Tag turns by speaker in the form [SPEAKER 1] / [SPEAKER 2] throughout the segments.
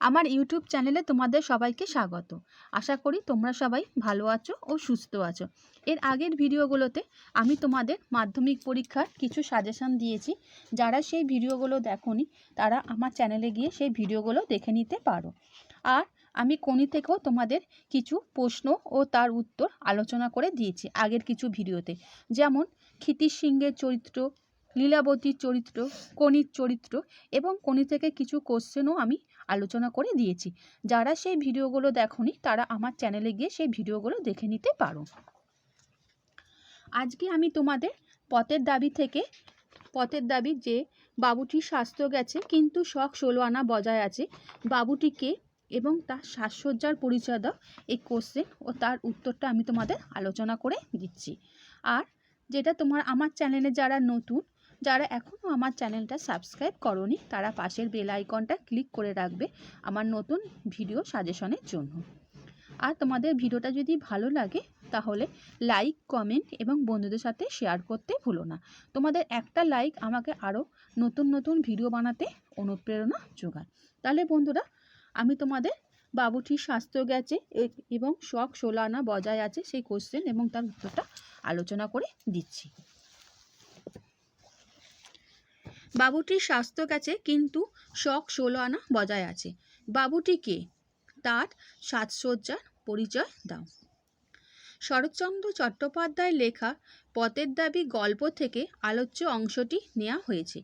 [SPEAKER 1] আমার ইউটিউব চ্যানেলে তোমাদের সবাইকে স্বাগত। আশা করি তোমরা সবাই ভালো আছো ও সুস্থ আছো। এর আগের ভিডিওগুলোতে আমি তোমাদের মাধ্যমিক পরীক্ষার কিছু সাজেশন দিয়েছি। যারা সেই ভিডিওগুলো দেখোনি, তারা আমার চ্যানেলে গিয়ে সেই ভিডিওগুলো দেখে নিতে পারো। আর আমি কোনি থেকেও তোমাদের কিছু প্রশ্ন ও তার উত্তর আলোচনা করে দিয়েছি আগের কিছু ভিডিওতে। যেমন ক্ষিতির সিংহের চরিত্র, লীলাবতীর চরিত্র, কনির চরিত্র এবং কোনি থেকে কিছু কোশ্চেনও আমি আলোচনা করে দিয়েছি। যারা সেই ভিডিওগুলো দেখোনি, তারা আমার চ্যানেলে গিয়ে সেই ভিডিওগুলো দেখে নিতে পারো। আজকে আমি তোমাদের পথের দাবি থেকে, পথের দাবি যে বাবুটির স্বাস্থ্য গেছে, কিন্তু শখ ষোলো আনা বজায় আছে, বাবুটিকে এবং তার সাজসজ্জার পরিচয় দাও এই কোশ্চেন ও তার উত্তরটা আমি তোমাদের আলোচনা করে দিচ্ছি। আর যেটা তোমার, আমার চ্যানেলে যারা নতুন যারা এখনও আমার চ্যানেলটা সাবস্ক্রাইব করনি, তারা পাশের বেল আইকনটা ক্লিক করে রাখবে আমার নতুন ভিডিও সাজেশনের জন্য। আর তোমাদের ভিডিওটা যদি ভালো লাগে, তাহলে লাইক, কমেন্ট এবং বন্ধুদের সাথে শেয়ার করতে ভুলো না। তোমাদের একটা লাইক আমাকে আরও নতুন নতুন ভিডিও বানাতে অনুপ্রেরণা যোগায়। তাহলে বন্ধুরা, আমি তোমাদের বাবুটির স্বাস্থ্য গেছে এবং শখ ষোলো আনা বজায় আছে সেই কোশ্চেন এবং তার উত্তরটা আলোচনা করে দিচ্ছি। বাবুটির স্বাস্থ্য গেছে, কিন্তু শখ ষোলো আনা বজায় আছে। বাবুটিকে তার সাজসজ্জার পরিচয় দাও। শরৎচন্দ্র চট্টোপাধ্যায়ের লেখা পথের দাবি গল্প থেকে আলোচ্য অংশটি নেওয়া হয়েছে।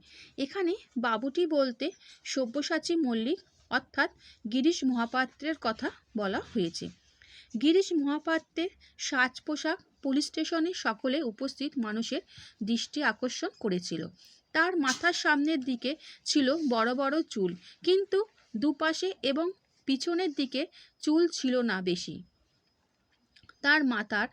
[SPEAKER 1] এখানে বাবুটি বলতে সব্যসাচী মল্লিক অর্থাৎ গিরিশ মহাপাত্রের কথা বলা হয়েছে। গিরিশ মহাপাত্রের সাজ পোশাক পুলিশ স্টেশনে সকলে উপস্থিত মানুষের দৃষ্টি আকর্ষণ করেছিল। তার মাথার সামনের দিকে ছিল বড় বড় চুল। কিন্তু দুপাশে এবং পিছনের দিকে চুল ছিল না বেশি। তার মাথার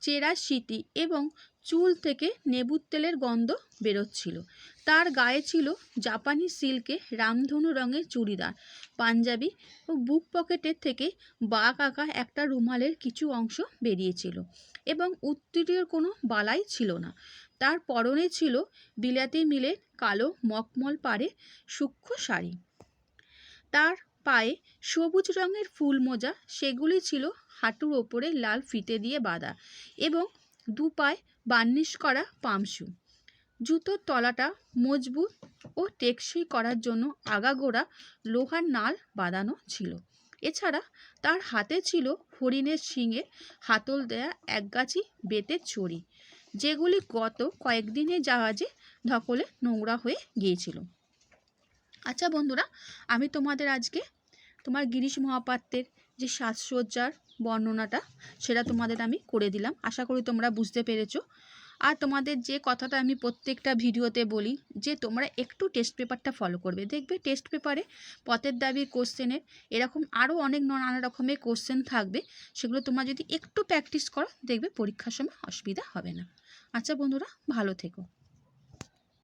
[SPEAKER 1] চেরা স্মৃতি এবং চুল থেকে নেবুর তেলের গন্ধ বেরোচ্ছিল। তার গায়ে ছিল জাপানি সিল্কে রামধনু রঙের চুড়িদার। পাঞ্জাবি ও বুক পকেটের থেকে বাঘ আঁকা একটা রুমালের কিছু অংশ বেরিয়েছিল এবং উত্তরীয় কোনো বালাই ছিল না। তার পরনে ছিল বিলাতি মিলের কালো মকমল পাড়ে সূক্ষ্ম শাড়ি। তার পায়ে সবুজ রঙের ফুল মোজা, সেগুলি ছিল হাঁটুর ওপরে লাল ফিতে দিয়ে বাঁধা এবং দু পায়ে বার্নিশ করা পামশু জুতোর তলাটা মজবুত ও টেকসই করার জন্য আগাগোড়া লোহার নাল বাঁধানো ছিল। এছাড়া তার হাতে ছিল হরিণের শিঙে হাতল দেয়া একগাছি বেতের ছড়ি যেগুলি গত কয়েকদিনের জাহাজে ধকলে নোংরা হয়ে গিয়েছিল। আচ্ছা বন্ধুরা, আমি তোমাদের আজকে তোমার গিরিশ মহাপাত্রের যে সাজসজ্জার বর্ণনাটা, সেটা তোমাদের আমি করে দিলাম। আশা করি তোমরা বুঝতে পেরেছ। আর তোমাদের যে কথাটা আমি প্রত্যেকটা ভিডিওতে বলি, যে তোমরা একটু টেস্ট পেপারটা ফলো করবে। দেখবে টেস্ট পেপারে পথের দাবি কোশ্চেনের এরকম আরও অনেক নানা রকমের কোশ্চেন থাকবে। সেগুলো তোমরা যদি একটু প্র্যাকটিস করো, দেখবে পরীক্ষার সময় অসুবিধা হবে না। আচ্ছা বন্ধুরা, ভালো থেকো।